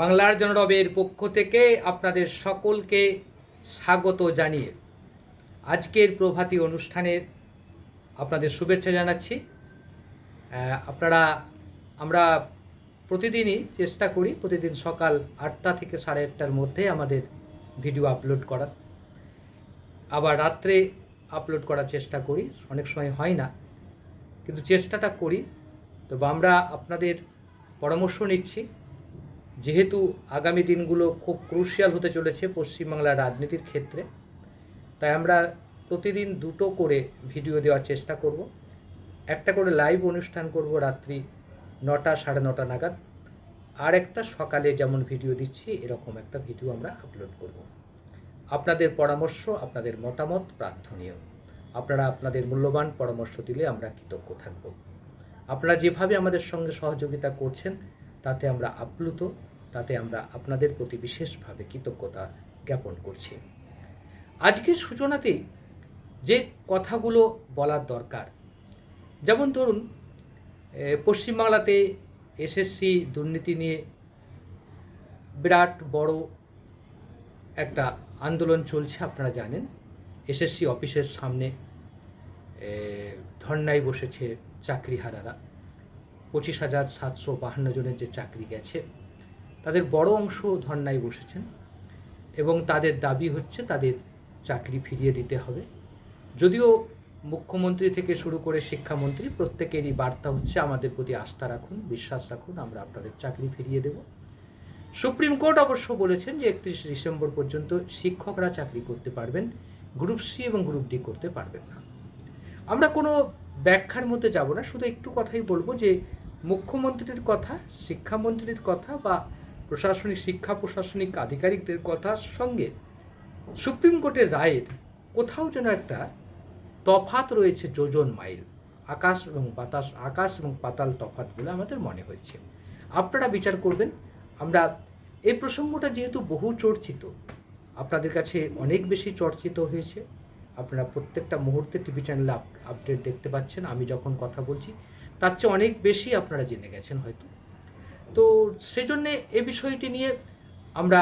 বাংলার জনরবের পক্ষ থেকে আপনাদের সকলকে স্বাগত জানিয়ে আজকের প্রভাতী অনুষ্ঠানের আপনাদের শুভেচ্ছা জানাচ্ছি। আপনারা, আমরা প্রতিদিনই চেষ্টা করি, প্রতিদিন সকাল আটটা থেকে সাড়ে আটটার মধ্যে আমাদের ভিডিও আপলোড করার। আবার রাত্রে আপলোড করার চেষ্টা করি, অনেক সময় হয় না, কিন্তু চেষ্টাটা করি। তবে আমরা আপনাদের পরামর্শ নিচ্ছি। যেহেতু আগামী দিনগুলো খুব ক্রুশিয়াল হতে চলেছে পশ্চিমবাংলার রাজনীতির ক্ষেত্রে, তাই আমরা প্রতিদিন দুটো করে ভিডিও দেওয়ার চেষ্টা করব। একটা করে লাইভ অনুষ্ঠান করব রাত্রি নটা সাড়ে নটা নাগাদ। আর একটা সকালে যেমন ভিডিও দিচ্ছি, এরকম একটা ভিডিও আমরা আপলোড করব। আপনাদের পরামর্শ, আপনাদের মতামত, প্রার্থনীয়। আপনারা আপনাদের মূল্যবান পরামর্শ দিলে আমরা কৃতজ্ঞ থাকব। আপনারা যেভাবে আমাদের সঙ্গে সহযোগিতা করছেন তাতে আমরা আপ্লুত, তাতে আমরা আপনাদের প্রতি বিশেষভাবে কৃতজ্ঞতা জ্ঞাপন করছি। আজকের সূচনাতেই যে কথাগুলো বলার দরকার, যেমন ধরুন পশ্চিমবাংলাতে এসএসসি দুর্নীতি নিয়ে বিরাট বড় একটা আন্দোলন চলছে, আপনারা জানেন। এসএসসি অফিসের সামনে ধর্নায় বসেছে চাকরিহারারা। পঁচিশ হাজার সাতশো বাহান্ন জনের যে চাকরি গেছে, তাদের বড় অংশ ধর্নায় বসেছেন এবং তাদের দাবি হচ্ছে তাদের চাকরি ফিরিয়ে দিতে হবে। যদিও মুখ্যমন্ত্রী থেকে শুরু করে শিক্ষামন্ত্রী প্রত্যেকেরই বার্তা হচ্ছে, আমাদের প্রতি আস্থা রাখুন, বিশ্বাস রাখুন, আমরা আপনাদের চাকরি ফিরিয়ে দেব। সুপ্রিম কোর্ট অবশ্য বলেছেন যে একত্রিশে ডিসেম্বর পর্যন্ত শিক্ষকরা চাকরি করতে পারবেন, গ্রুপ সি এবং গ্রুপ ডি করতে পারবেন না। আমরা কোনো ব্যাখ্যার মধ্যে যাব না, শুধু একটু কথাই বলব যে মুখ্যমন্ত্রীর কথা, শিক্ষামন্ত্রীর কথা বা প্রশাসনিক শিক্ষা প্রশাসনিক আধিকারিকদের কথার সঙ্গে সুপ্রিম কোর্টের রায়ের কোথাও যেন একটা তফাত রয়েছে যোজন মাইল, আকাশ এবং বাতাস, আকাশ এবং পাতাল তফাত বলে আমাদের মনে হয়েছে আপনারা বিচার করবেন। আমরা এই প্রসঙ্গটা যেহেতু বহু চর্চিত, আপনাদের কাছে অনেক বেশি চর্চিত হয়েছে। আপনারা প্রত্যেকটা মুহূর্তে টিভি চ্যানেলে আপডেট দেখতে পাচ্ছেন। আমি যখন কথা বলছি তার চেয়ে অনেক বেশি আপনারা জেনে গেছেন হয়তো। তো সেজন্য এ বিষয়টি নিয়ে আমরা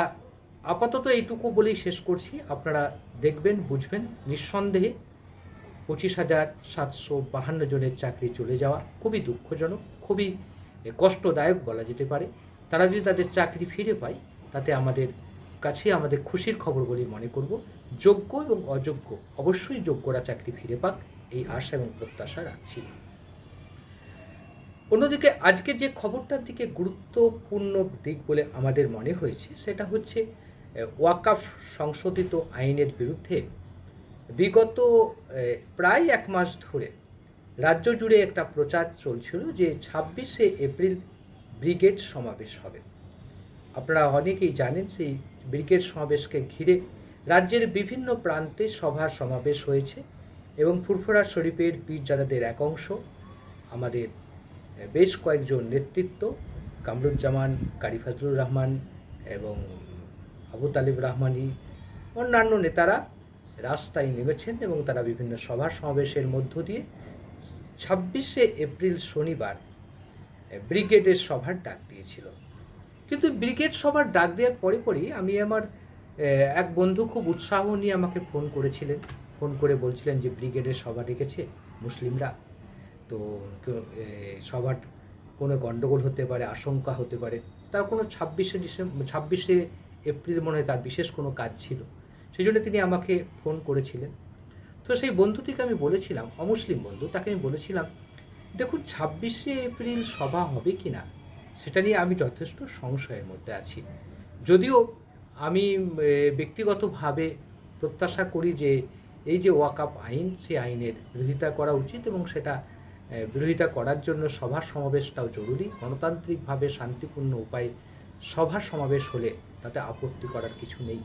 আপাতত এইটুকু বলেই শেষ করছি। আপনারা দেখবেন, বুঝবেন, নিঃসন্দেহে পঁচিশ হাজার সাতশো বাহান্ন জনের চাকরি চলে যাওয়া খুবই দুঃখজনক, খুবই কষ্টদায়ক বলা যেতে পারে। তারা যদি তাদের চাকরি ফিরে পায়, তাতে আমাদের কাছে আমাদের খুশির খবর বলে মনে করব। যোগ্য এবং অযোগ্য, অবশ্যই যোগ্যরা চাকরি ফিরে পাক, এই আশা এবং প্রত্যাশা রাখছি। অন্যদিকে আজকে যে খবরটার দিকে গুরুত্বপূর্ণ দিক বলে আমাদের মনে হয়েছে, সেটা হচ্ছে ওয়াকাফ সংশোধিত আইনের বিরুদ্ধে বিগত প্রায় এক মাস ধরে রাজ্য জুড়ে একটা প্রচার চলছিল যে ছাব্বিশে এপ্রিল ব্রিগেড সমাবেশ হবে। আপনারা অনেকেই জানেন সেই ব্রিগেড সমাবেশকে ঘিরে রাজ্যের বিভিন্ন প্রান্তে সভা সমাবেশ হয়েছে এবং ফুরফুরা শরীফের পীরজাদাদের এক অংশ, আমাদের বেশ কয়েকজন নেতৃত্ব, কামরুজ্জামান, কারি ফজলুর রহমান এবং আবু তালিব রহমানি, অন্যান্য নেতারা রাস্তায় নেমেছেন এবং তারা বিভিন্ন সভা সমাবেশের মধ্য দিয়ে ছাব্বিশে এপ্রিল শনিবার ব্রিগেডের সভার ডাক দিয়েছিল। কিন্তু ব্রিগেড সভার ডাক দেওয়ার পরে পরেই আমি আমার এক বন্ধু খুব উৎসাহ নিয়ে আমাকে ফোন করেছিলেন। ফোন করে বলছিলেন যে ব্রিগেডের সভা ডেকেছে মুসলিমরা। তো সবার কোনো গণ্ডগোল হতে পারে, আশঙ্কা হতে পারে, তার কোনো ছাব্বিশে ডিসেম্বর ছাব্বিশে এপ্রিল মনে হয় তার বিশেষ কোনো কাজ ছিল। সেই জন্য তিনি আমাকে ফোন করেছিলেন। তো সেই বন্ধুটিকে আমি বলেছিলাম, অমুসলিম বন্ধু, তাকে আমি বলেছিলাম, দেখুন, ছাব্বিশে এপ্রিল সভা হবে কি না, সেটা নিয়ে আমি যথেষ্ট সংশয়ের মধ্যে আছি। যদিও আমি ব্যক্তিগতভাবে প্রত্যাশা করি যে, এই যে ওয়াকআপ আইন, সেই আইনের বিরোধিতা করা উচিত এবং সেটা বিরোধিতা করার জন্য সভা সমাবেশটাও জরুরি। গণতান্ত্রিকভাবে শান্তিপূর্ণ উপায়ে সভা সমাবেশ হলে তাতে আপত্তি করার কিছু নেই।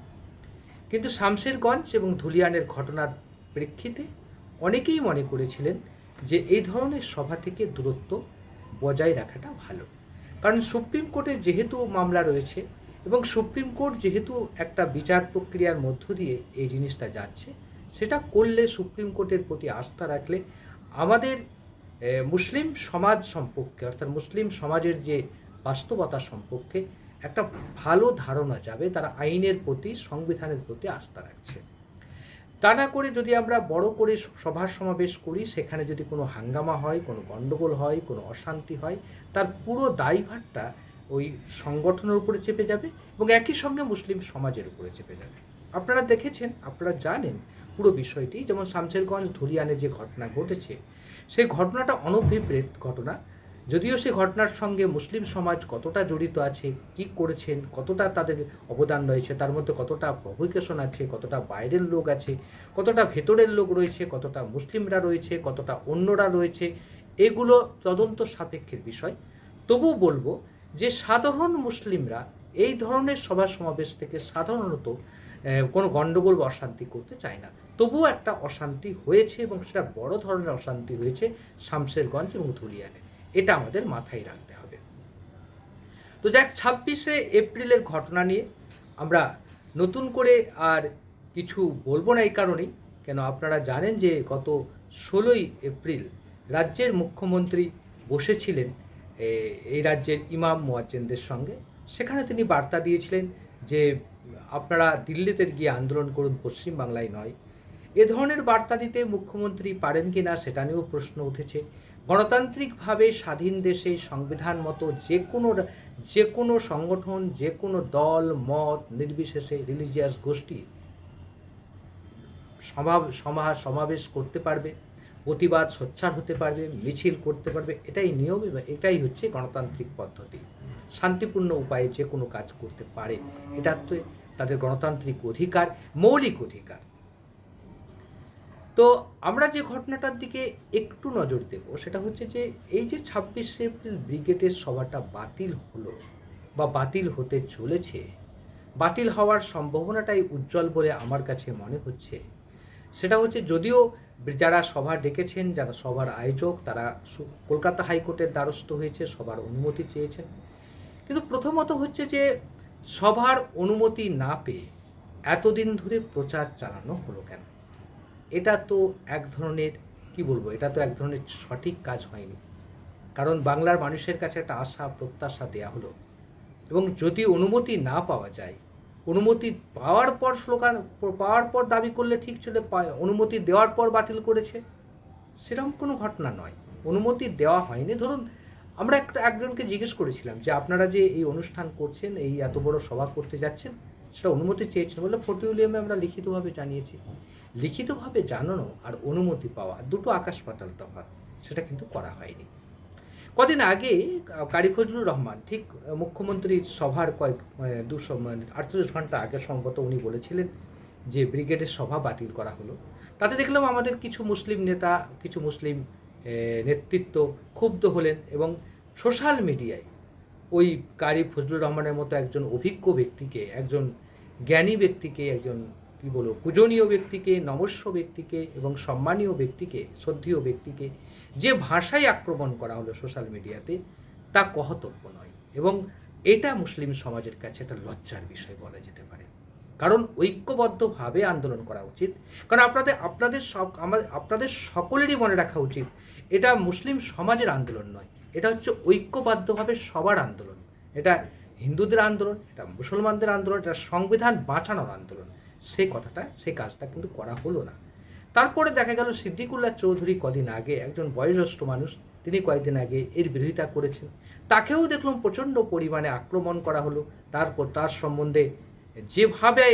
কিন্তু শামশেরগঞ্জ এবং ধুলিয়ানের ঘটনার প্রেক্ষিতে অনেকেই মনে করেছিলেন যে এই ধরনের সভা থেকে দূরত্ব বজায় রাখাটা ভালো। কারণ সুপ্রিম কোর্টে যেহেতু মামলা রয়েছে এবং সুপ্রিম কোর্ট যেহেতু একটা বিচার প্রক্রিয়ার মধ্য দিয়ে এই জিনিসটা যাচ্ছে, সেটা করলে সুপ্রিম কোর্টের প্রতি আস্থা রাখলে আমাদের মুসলিম সমাজ সম্পর্কে, অর্থাৎ মুসলিম সমাজের যে বাস্তবতা সম্পর্কে একটা ভালো ধারণা যাবে, তারা আইনের প্রতি, সংবিধানের প্রতি আস্থা রাখছে। তা না করে যদি আমরা বড় করে সভা সমাবেশ করি, সেখানে যদি কোনো হাঙ্গামা হয়, কোনো গণ্ডগোল হয়, কোনো অশান্তি হয়, তার পুরো দায়ভারটা ওই সংগঠনের উপরে চেপে যাবে এবং একই সঙ্গে মুসলিম সমাজের উপরে চেপে যাবে। আপনারা দেখেছেন, আপনারা জানেন পুরো বিষয়টি, যেমন শামশেরগঞ্জ ধুলিয়ানে যে ঘটনা ঘটেছে, সেই ঘটনাটা অনভিপ্রেত ঘটনা। যদিও সে ঘটনার সঙ্গে মুসলিম সমাজ কতটা জড়িত আছে, কি করেছেন, কতটা তাদের অবদান রয়েছে, তার মধ্যে কতটা প্রভোকেশন আছে, কতটা বাইরের লোক আছে, কতটা ভেতরের লোক রয়েছে, কতটা মুসলিমরা রয়েছে, কতটা অন্যরা রয়েছে, এগুলো তদন্ত সাপেক্ষের বিষয়। তবু বলব যে সাধারণ মুসলিমরা এই ধরনের সভা সমাবেশ থেকে সাধারণত কোনো গণ্ডগোল বা অশান্তি করতে চায় না। তবুও একটা অশান্তি হয়েছে এবং সেটা বড় ধরনের অশান্তি হয়েছে শামশেরগঞ্জ এবং ধুলিয়ানে। এটা আমাদের মাথায় রাখতে হবে। তো যাক, ছাব্বিশে এপ্রিলের ঘটনা নিয়ে আমরা নতুন করে আর কিছু বলব না এই কারণেই। কেন আপনারা জানেন যে গত ষোলোই এপ্রিল রাজ্যের মুখ্যমন্ত্রী বসেছিলেন এই রাজ্যের ইমাম মোয়াজ্জেনদের সঙ্গে। সেখানে তিনি বার্তা দিয়েছিলেন যে আপনারা দিল্লিতে গিয়ে আন্দোলন করুন, পশ্চিমবাংলায় নয়। এ ধরনের বার্তা দিতে মুখ্যমন্ত্রী পারেন কি না সেটা নিয়েও প্রশ্ন উঠেছে। গণতান্ত্রিকভাবে স্বাধীন দেশে সংবিধান মতো যে কোনো যে কোনো সংগঠন, যে কোনো দল, মত, নির্বিশেষে রিলিজিয়াস গোষ্ঠী সভা সভা সমাবেশ করতে পারবে, প্রতিবাদ, সোচ্চার হতে পারবে, মিছিল করতে পারবে, এটাই নিয়ম এটাই হচ্ছে গণতান্ত্রিক পদ্ধতি। শান্তিপূর্ণ উপায়ে যে কোনো কাজ করতে পারে। এটা তো তাদের গণতান্ত্রিক অধিকার, মৌলিক অধিকার। তো আমরা যে ঘটনাটার দিকে একটু নজর দেব, সেটা হচ্ছে যে এই যে ছাব্বিশে এপ্রিল ব্রিগেডের সভাটা বাতিল হলো বা বাতিল হতে চলেছে, বাতিল হওয়ার সম্ভাবনাটাই উজ্জ্বল বলে আমার কাছে মনে হচ্ছে। সেটা হচ্ছে যদিও যারা সভা ডেকেছেন, যারা সভার আয়োজক, তারা কলকাতা হাইকোর্টের দ্বারস্থ হয়েছে সবার অনুমতি চেয়েছেন। কিন্তু প্রথমত হচ্ছে যে সভার অনুমতি না পেয়ে এতদিন ধরে প্রচার চালানো হলো কেন? এটা তো এক ধরনের, কি বলব, এটা তো এক ধরনের সঠিক কাজ হয়নি। কারণ বাংলার মানুষের কাছে একটা আশা, প্রত্যাশা দেয়া হলো। এবং যদি অনুমতি না পাওয়া যায়, অনুমতি পাওয়ার পর স্লোগান পাওয়ার পর দাবি করলে ঠিক চলে অনুমতি দেওয়ার পর বাতিল করেছে? সেরকম কোনো ঘটনা নয়। অনুমতি দেওয়া হয়নি। ধরুন আমরা একটা, একজনকে জিজ্ঞেস করেছিলাম যে আপনারা যে এই অনুষ্ঠান করছেন, এই এত বড় সভা করতে যাচ্ছেন, সেটা অনুমতি চেয়েছেন বলে ফটিউলিয়ামে আমরা লিখিতভাবে জানিয়েছি। লিখিতভাবে জানানো আর অনুমতি পাওয়া দুটো আকাশ পাতাল তফাৎ, সেটা কিন্তু করা হয়নি। কদিন আগে কারি ফজলুর রহমান, ঠিক মুখ্যমন্ত্রীর সভার কয়েক দুশো মানে আটচল্লিশ ঘণ্টা আগে সম্ভবত উনি বলেছিলেন যে ব্রিগেডের সভা বাতিল করা হলো। তাতে দেখলাম আমাদের কিছু মুসলিম নেতা, কিছু মুসলিম নেতৃত্ব ক্ষুব্ধ হলেন এবং সোশ্যাল মিডিয়ায় ওই কারি ফজলুর রহমানের মতো একজন অভিজ্ঞ ব্যক্তিকে, একজন জ্ঞানী ব্যক্তিকে, একজন, কি বলব, পূজনীয় ব্যক্তিকে, নমস্য ব্যক্তিকে এবং সম্মানীয় ব্যক্তিকে, শ্রদ্ধেয় ব্যক্তিকে যে ভাষায় আক্রমণ করা হলো সোশ্যাল মিডিয়াতে, তা কহতব্য নয়। এবং এটা মুসলিম সমাজের কাছে একটা লজ্জার বিষয় বলা যেতে পারে। কারণ ঐক্যবদ্ধভাবে আন্দোলন করা উচিত। কারণ আপনাদের আপনাদের সব আমাদের আপনাদের সকলেরই মনে রাখা উচিত, এটা মুসলিম সমাজের আন্দোলন নয়। এটা হচ্ছে ঐক্যবদ্ধভাবে সবার আন্দোলন। এটা হিন্দুদের আন্দোলন, এটা মুসলমানদের আন্দোলন, এটা সংবিধান বাঁচানোর আন্দোলন। সেই কথাটা সেই কাজটা কিন্তু করা হলো না। তারপরে দেখা গেল সিদ্দিকুল্লাহ চৌধুরী কদিন আগে একজন বয়োজ্যেষ্ঠ মানুষ, তিনি কয়েকদিন আগে এর বিরোধিতা করেছেন। তাকেও দেখলাম প্রচণ্ড পরিমাণে আক্রমণ করা হলো। তারপর তার সম্বন্ধে যেভাবে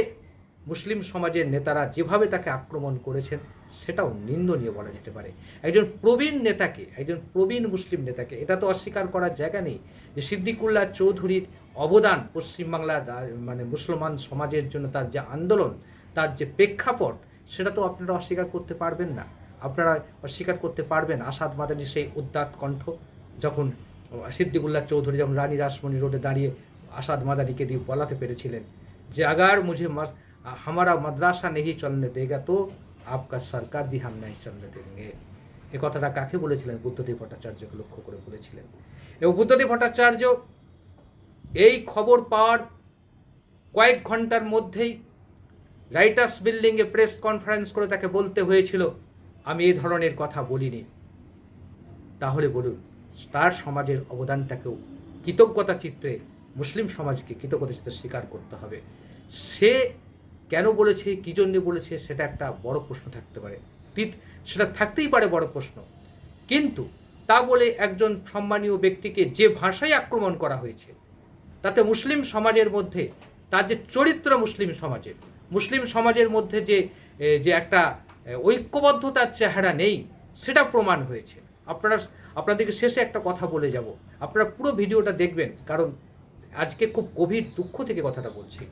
মুসলিম সমাজের নেতারা যেভাবে তাকে আক্রমণ করেছেন, সেটাও নিন্দনীয় বলা যেতে পারে। একজন প্রবীণ নেতাকে, একজন প্রবীণ মুসলিম নেতাকে, এটা তো অস্বীকার করার জায়গা নেই যে সিদ্দিকুল্লাহ চৌধুরীর অবদান পশ্চিমবাংলার মানে মুসলমান সমাজের জন্য তার যে আন্দোলন, তার যে প্রেক্ষাপট, সেটা তো আপনারা অস্বীকার করতে পারবেন না। আপনারা অস্বীকার করতে পারবেন আসাদ মাদানি সেই উদ্দাত কণ্ঠ, যখন সিদ্দিকুল্লাহ চৌধুরী, যখন রানী রাসমণি রোডে দাঁড়িয়ে আসাদ মাদানিকে দিয়ে বলাতে পেরেছিলেন। যে আগার মুঝে আমারা মাদ্রাসা मद्रासा চলনে দেগা তো আপকা সরকার দি হাম নাই চলনে देंगे। এ কথাটা কাকে বলেছিলেন বুদ্ধদেব ভট্টাচার্যকে লক্ষ্য করে বলেছিলেন। এবং বুদ্ধদেব ভট্টাচার্য এই খবর পাওয়ার কয়েক ঘণ্টার মধ্যেই রাইটার্স বিল্ডিংয়ে প্রেস কনফারেন্স করে তাকে বলতে হয়েছিল, আমি এই ধরনের কথা বলিনি। তাহলে বলুন, তার সমাজের অবদানটাকেও কৃতজ্ঞতা চিত্রে মুসলিম সমাজকে কৃতজ্ঞতা চিত্রে স্বীকার করতে হবে। সে কেন বলেছে, কী জন্যে বলেছে, সেটা একটা বড় প্রশ্ন থাকতে পারে। সেটা থাকতেই পারে বড় প্রশ্ন। কিন্তু তা বলে একজন সম্মানীয় ব্যক্তিকে যে ভাষায় আক্রমণ করা হয়েছে, তাতে মুসলিম সমাজের মধ্যে, তার যে চরিত্র মুসলিম সমাজের মুসলিম সমাজের মধ্যে যে যে একটা ঐক্যবদ্ধতার চেহারা নেই, সেটা প্রমাণ হয়েছে। আপনারা, আপনাদেরকে শেষে একটা কথা বলে যাব। আপনারা পুরো ভিডিওটা দেখবেন, কারণ আজকে খুব গভীর দুঃখ থেকে কথাটা বলছি।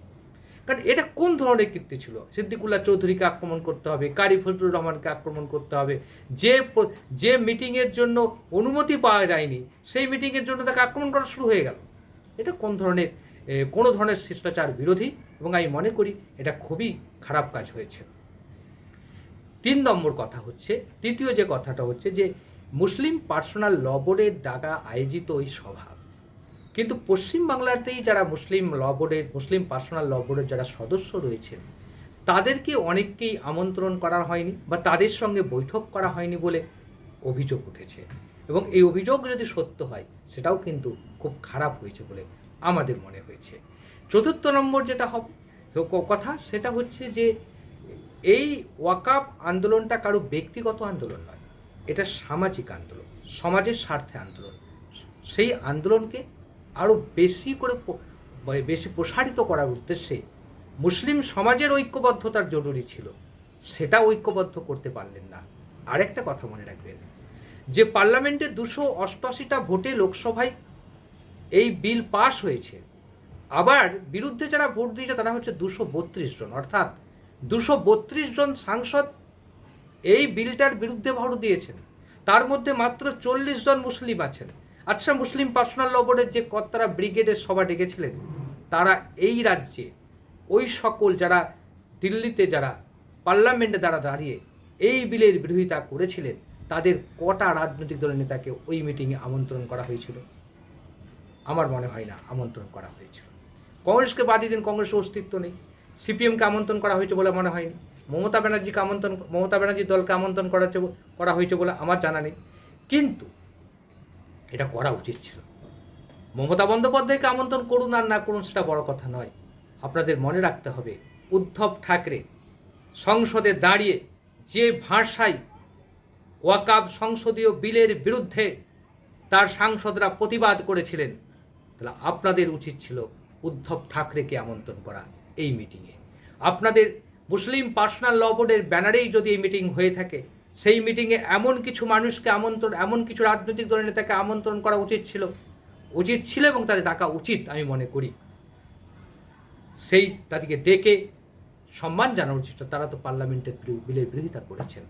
কারণ এটা কোন ধরনের কীর্তি ছিল? সিদ্দিকুল্লাহ চৌধুরীকে আক্রমণ করতে হবে, কারি ফজলুর রহমানকে আক্রমণ করতে হবে। যে যে মিটিংয়ের জন্য অনুমতি পাওয়া যায়নি, সেই মিটিংয়ের জন্য তাকে আক্রমণ করা শুরু হয়ে গেল। এটা কোন ধরনের কোনো ধরনের শিষ্টাচার বিরোধী? এবং আমি মনে করি এটা খুবই খারাপ কাজ হয়েছে। তিন নম্বর কথা হচ্ছে, তৃতীয় যে কথাটা হচ্ছে যে, মুসলিম পার্সোনাল ল বোর্ডের ডাকা আয়োজিত ওই সভা কিন্তু পশ্চিমবাংলাতেই যারা মুসলিম ল বোর্ডের, মুসলিম পার্সোনাল ল বোর্ডের যারা সদস্য রয়েছেন, তাদেরকে অনেককেই আমন্ত্রণ করা হয়নি বা তাদের সঙ্গে বৈঠক করা হয়নি বলে অভিযোগ উঠেছে। এবং এই অভিযোগ যদি সত্য হয়, সেটাও কিন্তু খুব খারাপ হয়েছে বলে আমাদের মনে হয়েছে। চতুর্থ নম্বর যেটা হবে কথা সেটা হচ্ছে যে, এই ওয়াকাপ আন্দোলনটা কারও ব্যক্তিগত আন্দোলন নয়, এটা সামাজিক আন্দোলন, সমাজের স্বার্থে আন্দোলন। সেই আন্দোলনকে আরও বেশি করে বেশি প্রসারিত করার উদ্দেশ্যে মুসলিম সমাজের ঐক্যবদ্ধতার জরুরি ছিল। সেটা ঐক্যবদ্ধ করতে পারলেন না। আরেকটা কথা মনে রাখবেন, যে পার্লামেন্টে দুশো অষ্টআশিটা ভোটে লোকসভায় এই বিল পাশ হয়েছে, আবার বিরুদ্ধে যারা ভোট দিয়েছে তারা হচ্ছে দুশো বত্রিশ জন। অর্থাৎ দুশো বত্রিশ জন সাংসদ এই বিলটার বিরুদ্ধে ভোট দিয়েছেন। তার মধ্যে মাত্র চল্লিশ জন মুসলিম আছেন। আচ্ছা মুসলিম পার্সোনাল ল বোর্ডের যে কর্তারা ব্রিগেডের সভা ডেকেছিলেন, তারা এই রাজ্যে, ওই সকল যারা দিল্লিতে যারা, পার্লামেন্টে যারা দাঁড়িয়ে এই বিলের বিরোধিতা করেছিলেন, তাদের কটা রাজনৈতিক দলের নেতাকে ওই মিটিংয়ে আমন্ত্রণ করা হয়েছিল? আমার মনে হয় না, আমন্ত্রণ করা হয়েছিল। কংগ্রেসকে বাদ দিন, কংগ্রেসের অস্তিত্ব নেই। সিপিএমকে আমন্ত্রণ করা হয়েছে বলে মনে হয়নি। মমতা ব্যানার্জিকে আমন্ত্রণ, মমতা ব্যানার্জির দলকে আমন্ত্রণ করা হয়েছে বলে আমার জানা নেই। কিন্তু এটা করা উচিত ছিল। মমতা বন্দ্যোপাধ্যায়কে আমন্ত্রণ করুন আর না করুন সেটা বড় কথা নয়। আপনাদের মনে রাখতে হবে, উদ্ধব ঠাকরে সংসদে দাঁড়িয়ে যে ভাষায় ওয়াকাব সংসদীয় বিলের বিরুদ্ধে তার সাংসদরা প্রতিবাদ করেছিলেন, তাহলে আপনাদের উচিত ছিল উদ্ধব ঠাকরেকে আমন্ত্রণ করা এই মিটিংয়ে আপনাদের মুসলিম পার্সোনাল ল বোর্ডের ব্যানারেই যদি এই মিটিং হয়ে থাকে সেই মিটিংয়ে এমন কিছু মানুষকে আমন্ত্রণ, এমন কিছু রাজনৈতিক দলের নেতাকে আমন্ত্রণ করা উচিত ছিল। উচিত ছিল এবং তাদের ডাকা উচিত, আমি মনে করি। সেই তাদেরকে ডেকে সম্মান জানানো উচিত তারা তো পার্লামেন্টের বিলের বিরোধিতা করেছেন।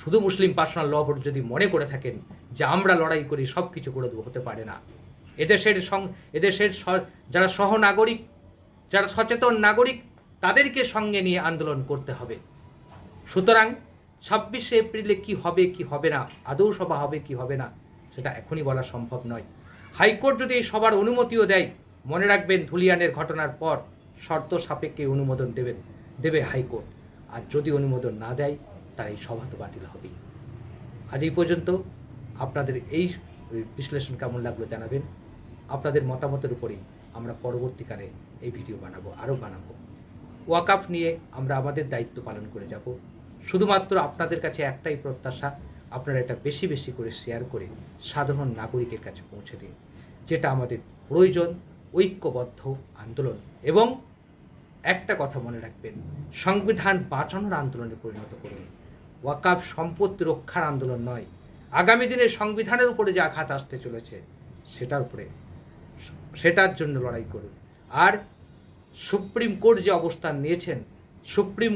শুধু মুসলিম পার্সোনাল ল বোর্ড যদি মনে করে থাকেন যে আমরা লড়াই করি সব কিছু করে দেবো, হতে পারে না। এদেশের সং, এদেশের যারা সহনাগরিক, যারা সচেতন নাগরিক, তাদেরকে সঙ্গে নিয়ে আন্দোলন করতে হবে। সুতরাং ছাব্বিশে এপ্রিলে কি হবে কি হবে না? আদৌ সভা হবে, কি হবে না? সেটা এখনই বলা সম্ভব নয়। হাইকোর্ট যদি এই সবার অনুমতিও দেয়, মনে রাখবেন ধুলিয়ানের ঘটনার পর শর্ত সাপেক্ষে অনুমোদন দেবেন, দেবে হাইকোর্ট। আর যদি অনুমোদন না দেয়, তার এই সভা তো বাতিল হবেই। আজ এই পর্যন্ত আপনাদের এই বিশ্লেষণ কেমন লাগল জানাবেন। আপনাদের মতামতের উপরেই আমরা পরবর্তীকালে এই ভিডিও বানাবো, আরও বানাবো। ওয়াকাফ নিয়ে আমরা আমাদের দায়িত্ব পালন করে যাব। শুধুমাত্র আপনাদের কাছে একটাই প্রত্যাশা, আপনারা এটা বেশি বেশি করে শেয়ার করে সাধারণ নাগরিকের কাছে পৌঁছে দিন, যেটা আমাদের প্রয়োজন, ঐক্যবদ্ধ আন্দোলন। এবং একটা কথা মনে রাখবেন, সংবিধান বাঁচানোর আন্দোলনে পরিণত করুন। ওয়াকাফ সম্পত্তি রক্ষার আন্দোলন নয়, আগামী দিনে সংবিধানের উপরে যে আঘাত আসতে চলেছে, সেটার উপরে, সেটার জন্য লড়াই করুন। আর সুপ্রিম কোর্ট যে অবস্থান নিয়েছেন, সুপ্রিম